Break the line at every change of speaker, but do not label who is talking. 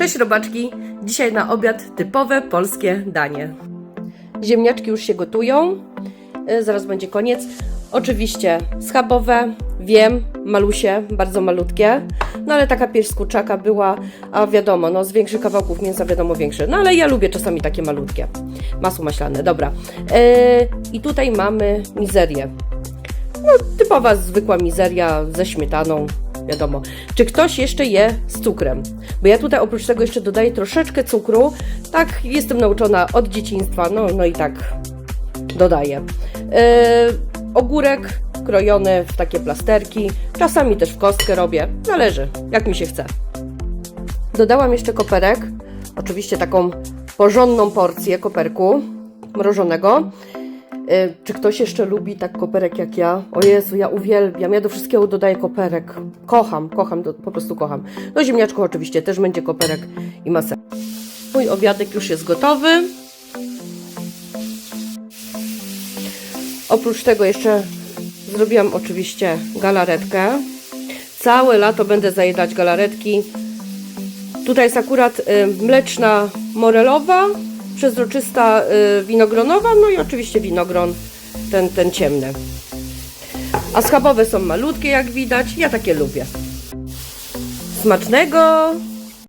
Cześć robaczki! Dzisiaj na obiad typowe polskie danie. Ziemniaczki już się gotują. Y, Zaraz będzie koniec. Oczywiście schabowe, wiem, malusie, bardzo malutkie. No ale taka pierś z kurczaka była, a wiadomo, no z większych kawałków mięsa wiadomo większe. No ale ja lubię czasami takie malutkie. Masło maślane, dobra. Y, I tutaj mamy mizerię. No, typowa, zwykła mizeria ze śmietaną, wiadomo. Czy ktoś jeszcze je z cukrem? Bo ja tutaj oprócz tego jeszcze dodaję troszeczkę cukru. Tak, jestem nauczona od dzieciństwa, no, no i tak dodaję. Yy, ogórek krojony w takie plasterki. Czasami też w kostkę robię. Zależy, jak mi się chce. Dodałam jeszcze koperek. Oczywiście taką porządną porcję koperku mrożonego. Y, Czy ktoś jeszcze lubi tak koperek jak ja? O Jezu, ja uwielbiam. Ja do wszystkiego dodaję koperek. Kocham, kocham, po prostu kocham. No ziemniaczków oczywiście też będzie koperek i masę. Mój obiadek już jest gotowy. Oprócz tego jeszcze zrobiłam oczywiście galaretkę. Całe lato będę zajedać galaretki. Tutaj jest akurat y, mleczna morelowa, przezroczysta y, winogronowa, no i oczywiście winogron ten, ten ciemny. A schabowe są malutkie jak widać, ja takie lubię. Smacznego!